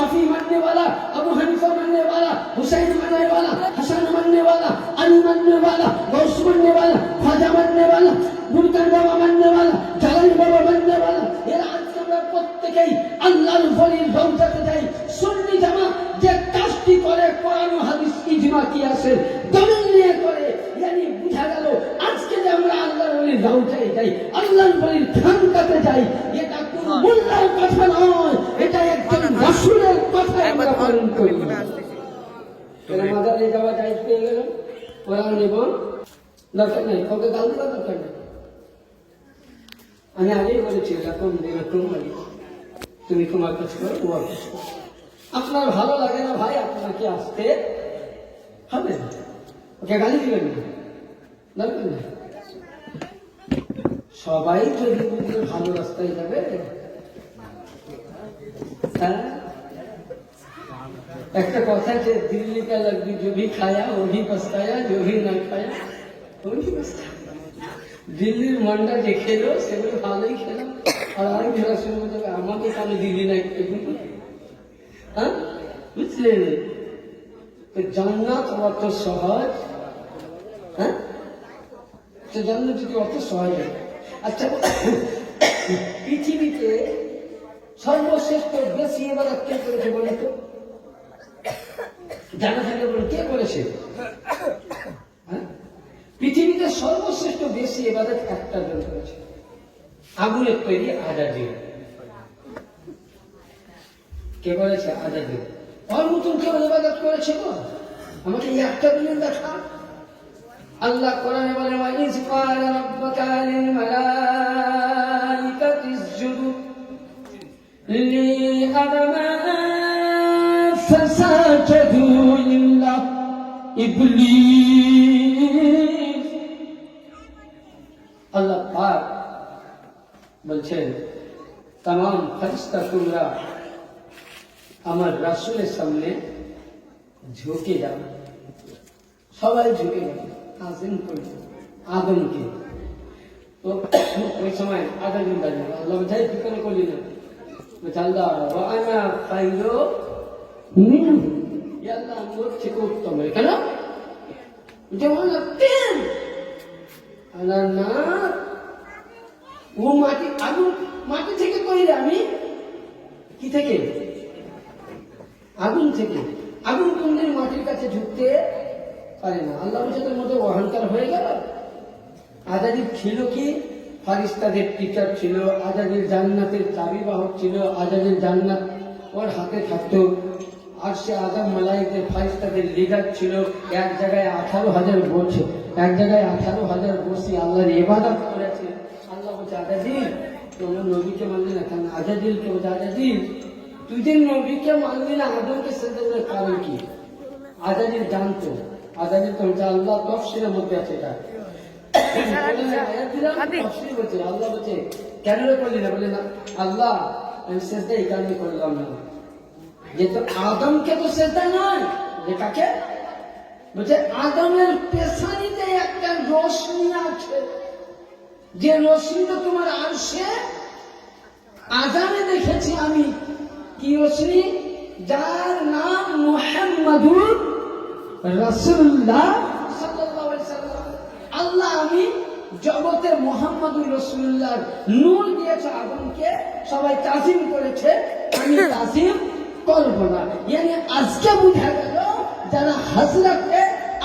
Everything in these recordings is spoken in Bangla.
शाफी मानने वाला अबू हनीफा मानने वाला हुसैन मानने वाला हसन मानने वाला अली मानने वाला गौस मानने वाला ख्वाजा मानने वाला মুরকান বাবা মাননে वाला জালালি বাবা মাননে वाला এরা আজকে আমরা প্রত্যেকেই আল্লাহর ওলির রওজাতে যাই সুন্নি জামাত যে কাজটি করে কোরআন ও হাদিস ইজমা কি আছে দলিল নিয়ে করে yani বুঝা গেল আজকে যে আমরা আল্লাহর ওলির রওজায় যাই আল্লাহর ওলির খানকাতে যাই এটা কোনো মোল্লার কথা নয় এটা একজন রাসূলের পালন করি। এরা মাজারে যাওয়া দায়িত্ব পেয়ে গেল দরকার নেই কাউকে গাল দেওয়া দরকার নেই। আমি আগেই বলেছি এরকম এরকম বলি তুমি তোমার কাজ করো তোমার কাজ করো। আপনার ভালো লাগে না ভাই আপনাকে আসতে হবে ওকে গালি দিবেন না। দরকার নেই সবাই যদি ভালো রাস্তায় যাবে হ্যাঁ? একটা কথা যে দিল্লি का लड्डू जो भी खाया वो भी पछताया जो भी ना खाया वो भी पछताया দিল্লির মন্ডা যে খেলো সেগুলো ভালোই খেলাম আর আমি খেলা শুরু করতে হবে, আমাকে কেন দিল্লি না এগুলো হ্যাঁ বুঝলেন তো জান্নাত অত সহজ হ্যাঁ তো জান্নাত যদি অত সহজ হয়। আচ্ছা পৃথিবীতে সর্বশ্রেষ্ঠ বেশি এবার কে করেছে বলে তো জানা থাকলে বলে কে করেছে হ্যাঁ? পৃথিবীতে সর্বশ্রেষ্ঠ দেশি এবাদত একটা জন করেছে। আগুনে তৈরি আজাদি। কে করেছে আজাদি। আর নতুন কেউ এবাদত করেছে তো আমাকে একটা দিন দেখা। আল্লাহ কোরআনে বলে ওয়াইজ ক্বাল রাব্বুকা লিল মালাইকাতি ইসজুদু লি আদমা فسجدوا إلا إبليس আল্লাহ পাক বলছেন তাম ফরিস্তা তোমরা আমার রাসুলের সামনে ঝুঁকে যাও সবাই ঝুঁকে যাবে আজিম করবে আদমকে তো ওই সময় আধা দিন দাঁড়িয়ে আল্লাহ বোঝাই ঠিকানা করলি না বলছে আল্লাহ আনা পাইলো মিনু আল্লাহ আমার থেকে উত্তম কেন যেমন তিন আল্লাহ না ও মাটি আগুন মাটি থেকে কইলে আমি কি থেকে আগুন থেকে আগুন কোনদিন মাটির কাছে ঝুঁকতে পারে না আল্লাহ বলছে মধ্যে অহংকার হয়ে গেল আজাদির ছিল কি ফারিস্তাদের টিচার ছিল আজাদের জান্নাতের চাবি বাহক ছিল আজাদের জান্নাত ওর হাতে থাকতো আর সে আদম ফারিস্তাদের লিডার ছিল এক জায়গায় আঠারো হাজার এক জায়গায় আঠারো হাজার বসে আল্লাহর ইবাদত করেছে। আল্লাহ বলছে তোমার নবীকে মানলি না কেন আজাদিলকে বলছে আজাদিল তুই যে নবীকে মানলি না আদমকে কারণ কি? আজাদিল জানতো। আজাদিল তো আল্লাহ তফসিলের মধ্যে আছে এটা। আল্লাহ বলছে কেন করলি না? বলে না আল্লাহ আমি সেজদা এই কারণে করলাম না। যে তো আদমকে তো সেজদা নয়, যে কাকে? বলছে, আদমের পেছানিতে একটা রশ্মি আছে। যে রশ্মিটা তোমার আসে আজানে দেখেছি আমি। কি রশ্মি? যার নাম মোহাম্মদুর সাল্লাম। আল্লাহ আমি জগতে মোহাম্মদুর রসুল্লাহর নূর দিয়েছে আদমকে। সবাই তাজিম করেছে। আমি তাজিম করব না। yani আজকে বুঝা গেল যারা হাজরাতে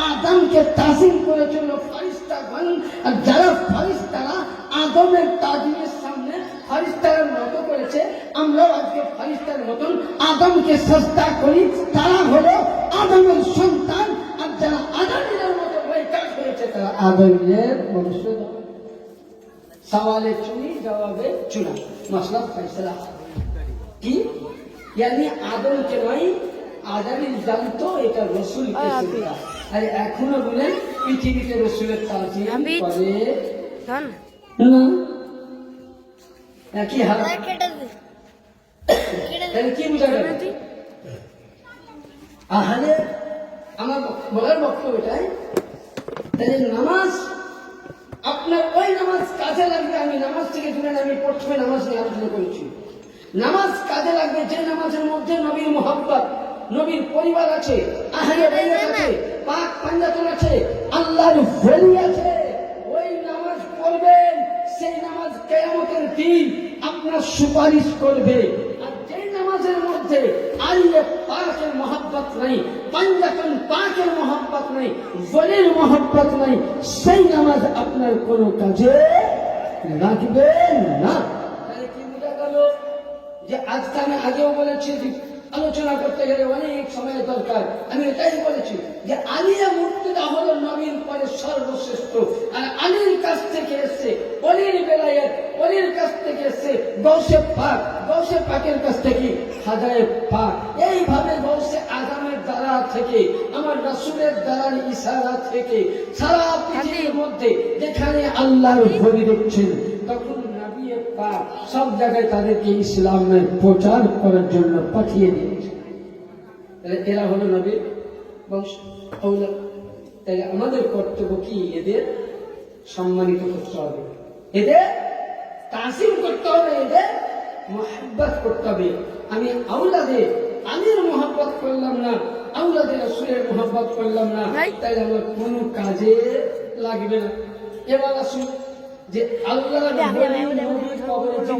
আদমকে তাজিম করেছিল ফারিস্তাগণ আর যারা ফারিস্তারা আদমের তাজিমের সামনে ফারিস্তারের মতো করেছে, আমরাও আজকে ফারিস্তার মতন আদমকে সস্তা করি। তারা হলো আদমের সন্তান, আর যারা আদমের মতো কাজ করেছে, তারা আদমের বংশ সওয়ালে চুনি জবাবে চুনা মশলা ফয়সলা কি? ইয়ানি আদমকে নয় জানতো এটা রসুলকে আর এখনও বলেন পৃথিবীতে রসুলের তাজিম করে হাল কি বোঝা গেল তুই আমার বলার বক্তব্য এটাই তাহলে নামাজ আপনার ওই নামাজ কাজে লাগবে আমি নামাজ থেকে দূরে আমি প্রথমে নামাজ নিয়ে আলোচনা করেছি নামাজ কাজে লাগবে যে নামাজের মধ্যে নবীর মোহাম্মত নবীর পরিবার আছে আহলে আছে পাক পাঞ্জাতন আছে আল্লাহর ওলি আছে ওই নামাজ পড়বেন সেই নামাজ কেয়ামতের দিন আপনার সুপারিশ করবে। আর যে নামাজের মধ্যে আল্লাহ পাকের মোহাব্বত নাই পাঞ্জাতন পাকের মোহাব্বত নাই ওলির মোহাব্বত নাই সেই নামাজ আপনার কোনো কাজে লাগবে না। আগেও বলেছি আলোচনা করতে গেলে অনেক সময়ের দরকার। আমি এটাই বলেছি যে আলিয়া মূর্তিটা হলো নবীন পরে সর্বশ্রেষ্ঠ। আর আলীর কাছ থেকে এসছে অলির বেলায়ের অলির কাছ থেকে এসছে গৌসে পাক গৌসে পাকের কাছ থেকে হাজারে পাক। এইভাবে গৌসে আগামের দ্বারা থেকে আমার রাসুলের দ্বারার ইশারা থেকে সারা পৃথিবীর মধ্যে যেখানে আল্লাহর ভরি দেখছেন সব জায়গায় তাদেরকে ইসলামের প্রচার করার জন্য পাঠিয়ে দিয়েছে। তাহলে এরা হলো নবীর বংশ। তাহলে আমাদের কর্তব্য কি? এদের সম্মানিত করতে হবে। এদের তাসিম করতে হবে এদের মোহাব্বত করতে হবে। আমি আউলাদে আলীর মোহাব্বত করলাম না আউলাদের রসুলের মোহাব্বত করলাম না। তাই আমার কোনো কাজে লাগবে না। এবার আসুন যে আল্লাহ নবীর কবরে জীবিত আছে কিনা?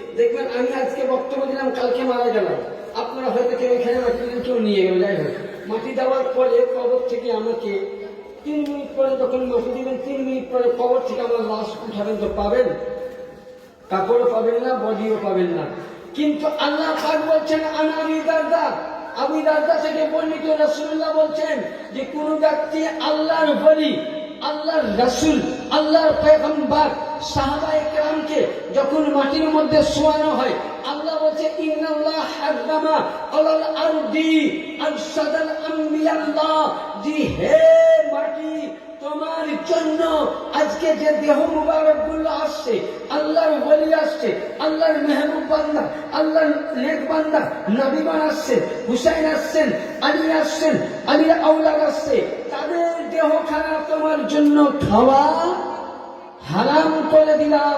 দেখবেন, আমি আজকে বক্তব্য দিলাম, কালকে মারা গেলাম। আপনারা হয়তো কেউ এখানে মাটি দিলেন কেউ নিয়ে গেল যাই হোক। মাটি দেওয়ার পরে কবর থেকে আমাকে তিন মিনিট পরে যখন মাটি দিবেন, তিন মিনিট পরে কবর থেকে আমার লাশ উঠাবেন তো পাবেন? কাপড়ও পাবেন না, বডিও পাবেন না। কিন্তু আল্লাহ পাক বলছেন আনাবি দাদা আবি দাদা থেকে বর্ণিত রাসূলুল্লাহ বলছেন যে, কোন ব্যক্তি আল্লাহর বলি, আল্লাহর রাসূল আল্লাহর পয়গম্বর সাহাবায়ে কেরামকে যখন মাটির মধ্যে শোয়ানো হয়, আল্লাহ বলছে, ইন্নাল্লাহ হারামা আলাল আরদি আরসাদাল আম্বিয়াল্লাহ। জি, হে মাটি, তোমার জন্য আজকে যে দেহ মুবারকগুলো আসছে, আল্লাহর বলি আসছে, আল্লাহর মেহবুব বান্দা, আল্লাহর নেক বান্দা নবীবান আসছেন, হুসাইন আসছেন, আলী আসছেন, আলীর আউলাদ আসছে, তাদের দেহ খানা তোমার জন্য খাওয়া হারাম করে দিলাম।